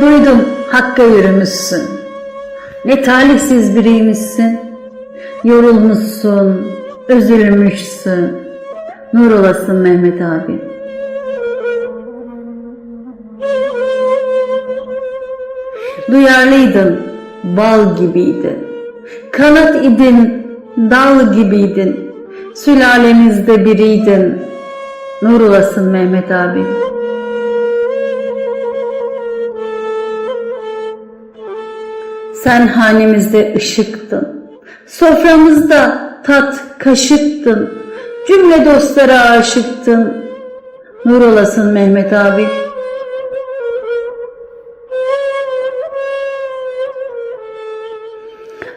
Duydum Hakk'a yürümüşsün. Ne talihsiz biriymişsin. Yorulmuşsun, üzülmüşsün. Nur olasın Mehmet abi. Duyarlıydın, bal gibiydin. Kanat idin, dal gibiydin. Sülalemizde biriydin. Nur olasın Mehmet abi. Sen hanemizde ışıktın. Soframızda tat kaşıktın. Cümle dostlara aşıktın. Nur olasın Mehmet abi.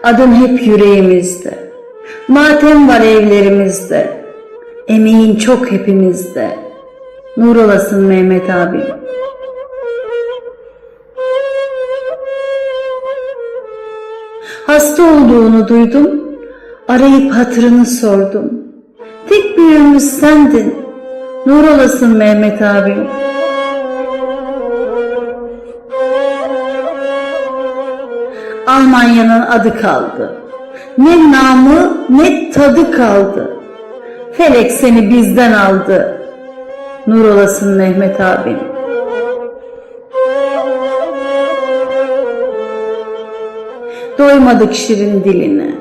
Adın hep yüreğimizde. Matem var evlerimizde. Emeğin çok hepimizde. Nur olasın Mehmet abi. Hasta olduğunu duydum. Arayıp hatırını sordum. Tek büyüğümüz sendin. Nur olasın Mehmet abim. Almanya'nın adı kaldı. Ne namı ne tadı kaldı. Felek seni bizden aldı. Nur olasın Mehmet abim. Doymadık şirin diline.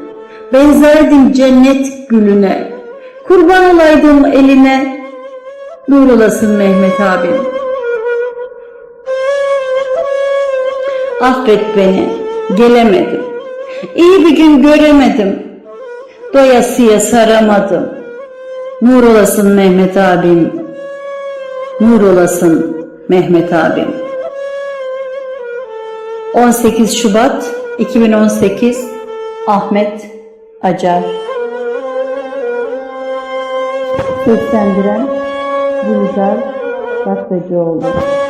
Benzerdin cennet gülüne. Kurban olaydım eline. Nur olasın Mehmet abim. Affet beni, gelemedim. İyi bir gün göremedim. Doyasıya saramadım. Nur olasın Mehmet abim. Nur olasın Mehmet abim. 18 Şubat 2018 Ahmet Acar Seslendiren Gülzar Baktacıoğlu